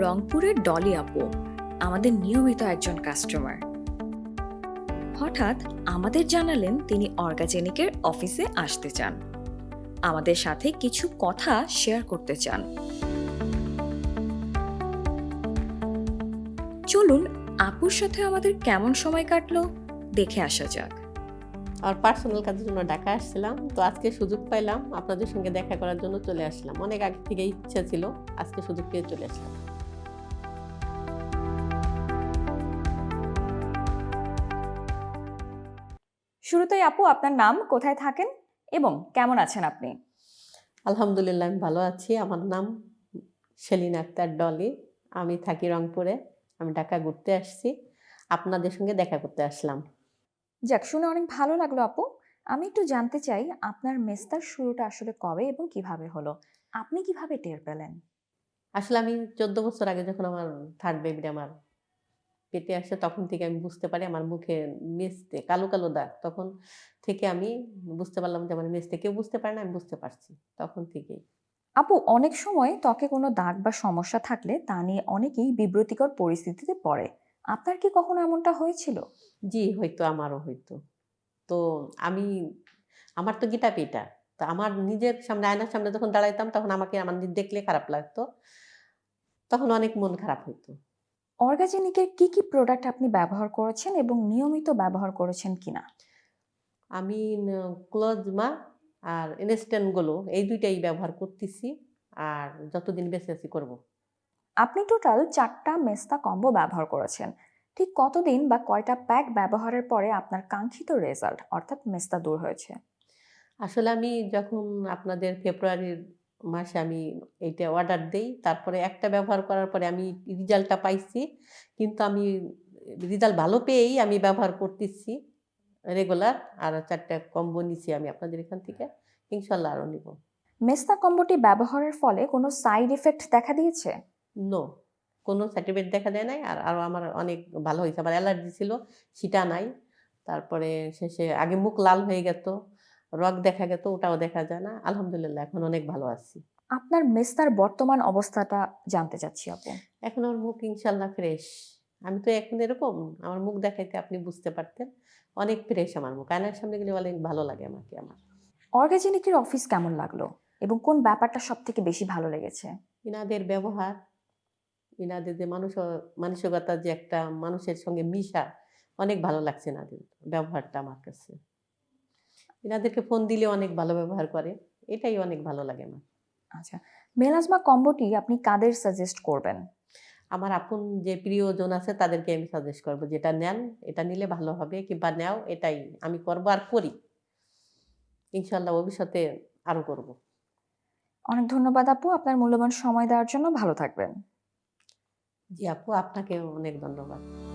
রংপুরের ডলি আপু, আমাদের নিয়মিত একজন কাস্টমার হঠাৎ আমাদের জানালেন তিনি অর্গাজেনিকের অফিসে আসতে চান। আমাদের সাথে কিছু কথা শেয়ার করতে চান। চলুন, আপুর সাথে আমাদের কেমন সময় কাটলো দেখে আসা যাক। আর পার্সোনাল কাজের জন্য ঢাকা আসছিলাম, তো আজকে সুযোগ পাইলাম, আপনাদের সঙ্গে দেখা করার জন্য চলে আসলাম। অনেক আগে থেকে ইচ্ছা ছিল, আজকে সুযোগ পেয়ে চলে আসলাম। শুরুতেই আপু আপনার নাম কোথায় থাকেন এবং কেমন আছেন আপনি? আলহামদুলিল্লাহ আমি ভালো আছি। আমার নাম সেলিন আক্তার ডলি। আমি থাকি রংপুরে। আমি ঢাকা ঘুরতে আসছি। আপনাদের সঙ্গে দেখা করতে আসলাম। যাক শুনে অনেক ভালো লাগল আপু। আমি একটু জানতে চাই আপনার মেস্তার শুরুটা আসলে কবে এবং কীভাবে হলো? আপনি কীভাবে টের পেলেন? আসলে আমি চোদ্দ বছর আগে যখন আমার থার্ড বেবিটা আমার পেটে আসে তখন থেকে আমি বুঝতে পারি আমার মুখে মেজতে কালো কালো দাগ। তখন থেকে আমি বুঝতে পারলাম যে আমার মেজতে কেউ বুঝতে পারে না আমি বুঝতে পারছি তখন থেকেই। আপু অনেক সময় ত্বকে কোনো দাগ বা সমস্যা থাকলে তা নিয়ে অনেকেই বিব্রতিকর পরিস্থিতিতে পড়ে। আপনার কি কখনো এমনটা হয়েছিল? জি হয়তো আমারও হয়তো। তো আমি আমার তো গিটা পিটা। তো আমার নিজের সামনে আয়নার সামনে যখন দাঁড়াইতাম তখন আমাকে আমার দেখলে খারাপ লাগতো। তখন অনেক মন খারাপ হইতো। অর্গাজেনিকের কি কি প্রোডাক্ট আপনি ব্যবহার করেছেন এবং নিয়মিত ব্যবহার করেছেন কিনা? আমি ক্লোজমা আর ইনস্ট্যান্টগুলো এই দুইটাই ব্যবহার করতেছি আর যতদিন বেঁচে আছি করব। আপনি টোটাল চারটা মেস্তা কম্বো ব্যবহার করেছেন। ঠিক কতদিন বা কয়টা প্যাক ব্যবহারের পরে আপনার কাঙ্ক্ষিত রেজাল্ট অর্থাৎ মেস্তা দূর হয়েছে? আসলে আমি যখন আপনাদের ফেব্রুয়ারির মাসে আমি এইটা অর্ডার দেই। তারপরে একটা ব্যবহার করার পরে আমি রেজাল্টটা পাইছি। কিন্তু আমি রেজাল্ট ভালো পেয়েই আমি ব্যবহার করতেছি রেগুলার আর চারটা কম্বো নিছি আমি আপনাদের এখান থেকে। ইনশাল্লাহ আরও নিব। মেস্তা কম্বোটি ব্যবহারের ফলে কোনো সাইড এফেক্ট দেখা দিয়েছে? নো কোনো সার্টিফিকেট দেখা দেয় নাই। আর আরও আমার অনেক ভালো হয়েছে। আমার অ্যালার্জি ছিল সেটা নাই। তারপরে শেষে আগে মুখ লাল হয়ে গেত। রগ দেখা গেত ওটাও দেখা যায় না। আলহামদুলিল্লাহ এখন অনেক ভালো আছি। আপনার মেস্তার বর্তমান অবস্থাটা জানতে চাচ্ছি আপু। এখন আমার মুখ ইনশাল্লাহ ফ্রেশ। আমি তো এখন এরকম আমার মুখ দেখাইতে আপনি বুঝতে পারতেন। অনেক ফ্রেশ আমার মুখ। আয়নার সামনে গেলে অনেক ভালো লাগে আমাকে আমার। অর্গাজেনিকের অফিস কেমন লাগল? এবং কোন ব্যাপারটা সব থেকে বেশি ভালো লেগেছে? ইনাদের ব্যবহার ইনাদের যে মানুষ মানসিকতা যে একটা মানুষের সঙ্গে মিশা অনেক ভালো লাগছে এনাদের ব্যবহারটা আমার কাছে। এনাদেরকে ফোন দিলে অনেক ভালো ব্যবহার করে। এটাই অনেক ভালো লাগে আমার। আচ্ছা মেলাজমা কম্বোটি আপনি কাদের সাজেস্ট করবেন? আমার আপন যে প্রিয়জন আছে তাদেরকে আমি সাজেস্ট করব যেটা নেন এটা নিলে ভালো হবে কিংবা নেও এটাই আমি করব আর করি। ইনশাল্লাহ ভবিষ্যতে আরও করব। অনেক ধন্যবাদ আপু আপনার মূল্যবান সময় দেওয়ার জন্য ভালো থাকবেন। জি আপু আপনাকে অনেক ধন্যবাদ।